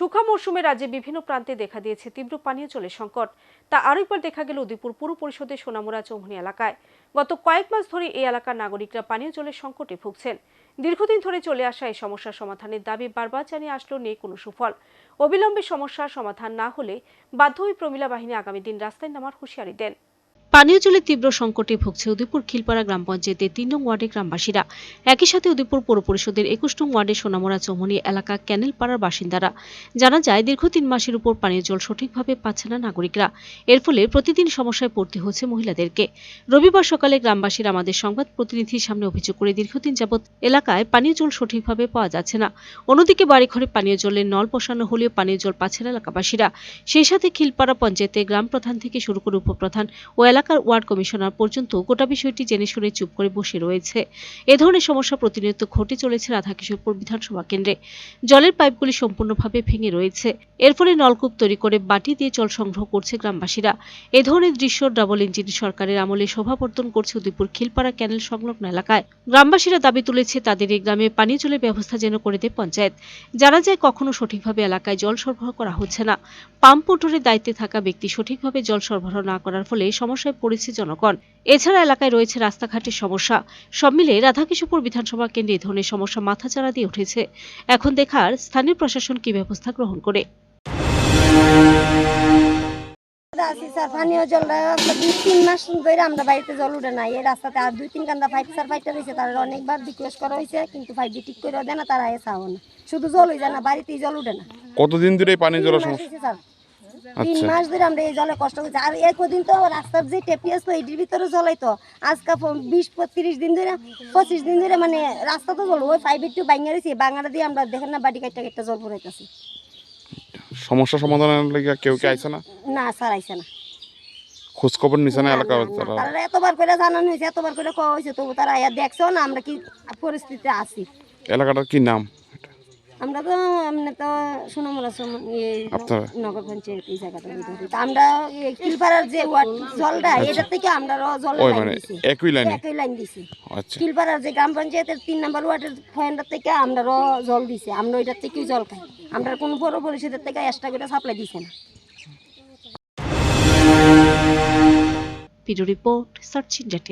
শুখা মৌসুমে রাজ্যে বিভিন্ন প্রান্তে দেখা দিয়েছে তীব্র পানীয় জলের সংকট। তা আরেকবার দেখা গেল উদয়পুর পুর পরিষদের সোনামুড়া চৌমনি এলাকায়। গত কয়েক মাস ধরে এই এলাকার নাগরিকরা পানীয় জলের সংকটে ভুগছেন। দীর্ঘদিন ধরে চলে আসা এই সমস্যার সমাধানের দাবি বারবার জানিয়ে আসলেও নেই কোনো সুফল। অবিলম্বে সমস্যার সমাধান না হলে বাধ্য হয়ে প্রমিলা বাহিনী আগামী দিন রাস্তায় নামার হুঁশিয়ারি দেন। পানীয় জলের তীব্র সংকটে ভুগছে উদয়পুর খিলপাড়া গ্রাম পঞ্চায়েতের তিন নং ওয়ার্ডের গ্রামবাসীরা। একই সাথে উদয়পুর পৌর পরিষদের একুশ নং ওয়ার্ডের সোনামুড়া চৌমনি এলাকা ক্যানেল পাড়ার বাসিন্দারা। জানা যায়, দীর্ঘ তিন মাসের উপর পানীয় জল সঠিকভাবে পাচ্ছে না নাগরিকরা। এর ফলে প্রতিদিন সমস্যায় পড়তে হচ্ছে মহিলাদেরকে। রবিবার সকালে গ্রামবাসীরা আমাদের সংবাদ প্রতিনিধির সামনে অভিযোগ করে দীর্ঘদিন যাবৎ এলাকায় পানীয় জল সঠিকভাবে পাওয়া যাচ্ছে না। অন্যদিকে বাড়িঘরে পানীয় জলের নল বসানো হলেও পানীয় জল পাচ্ছে না এলাকাবাসীরা। সেই সাথে খিলপাড়া পঞ্চায়েতে গ্রাম প্রধান থেকে শুরু করে উপপ্রধান ও এলাকার ওয়ার্ড কমিশনার পর্যন্ত গোটা বিষয়টি জেনে শুনে চুপ করে বসে রয়েছে। এ ধরনের সমস্যা প্রতিনিয়ত ঘটে চলেছে রাধাকিশোরপুর বিধানসভা কেন্দ্রে। জলের পাইপগুলি সম্পূর্ণভাবে ভেঙে রয়েছে। এর ফলে নলকূপ তৈরি করে বাটি দিয়ে জল সংগ্রহ করছে গ্রামবাসীরা। এ ধরনের দৃশ্য ডাবল ইঞ্জিন সরকারের আমলে শোভাবর্ধন করছে উদয়পুর খিলপাড়া ক্যানেল সংলগ্ন এলাকায়। গ্রামবাসীরা দাবি তুলেছে, তাদের এই গ্রামে পানীয় জলের ব্যবস্থা যেন করে দেয় পঞ্চায়েত। জানা যায়, কখনো সঠিকভাবে এলাকায় জল সরবরাহ করা হচ্ছে না। পাম্প মোটরের দায়িত্বে থাকা ব্যক্তি সঠিকভাবে জল সরবরাহ না করার ফলে সমস্যায় পড়েছে জনগণ। এছাড়া এলাকায় রয়েছে রাস্তাঘাটের সমস্যা। সব মিলে রাধাকিশোরপুর বিধানসভা কেন্দ্রে এ ধরনের সমস্যা মাথাচাড়া দিয়ে উঠেছে। এখন দেখার স্থানীয় প্রশাসন কি ব্যবস্থা গ্রহণ করে। আছি স্যার পানীয় জল দুই তিন মাস ধরে আমরা বাড়িতে জল উঠে নাই। এই রাস্তাতে আর দুই তিন কান্দা স্যার তারা অনেকবার রিকোয়েস্ট করা হয়েছে কিন্তু ফাইটটি ঠিক করে দেয় না তারা না। শুধু জল হয়ে যায় না বাড়িতেই জল উঠে না। কতদিন ধরে এই পানি মাস সমস্যা? তিন আচ্ছা। মাস ধরে আমরা এই জলে কষ্ট করছি। আর এক দিন তো রাস্তার যে টেপি আসতো এইটির ভিতরে জলাই তো আজকে বিশ তিরিশ দিন ধরে পঁচিশ দিন ধরে মানে রাস্তা তো জল ওই ফাইভ একটু বাঙ্গা রয়েছে বাঙ্গাটা দিয়ে আমরা দেখেন না বাড়ি কাটটা কাটটা জল পড়াইতেছি সমস্যা সমাধানের লেগে কেউ কি আইছে না? না স্যার আইসে না। খোঁজ খবর নিছে না এলাকার তারা এতবার করে জানানো হয়েছে এতবার করে কওয়া হয়েছে তবু তারা দেখছ না আমরা কি পরিস্থিতিতে আছি। এলাকাটার কি নাম? আমরা তো আমরা তো সোনামুলা আপনারা? নগর পঞ্চায়েত এই তা আমরা কিলপাড়ার যে জলটা এটা থেকে আমরা র- জলের ওই লাইন মানে একই লাইন দিছি। আচ্ছা। কিলপাড়ার যে গ্রাম পঞ্চায়েতের তিন নম্বর ওয়ার্ডের পয়েন্টের থেকে আমরা র জল দিছি। আমরা ওইটার থেকেই জল খাই। আমরা কোনো বড় পরিষদের থেকে এক্সট্রা করে সাপ্লাই দিছে না। Video report search India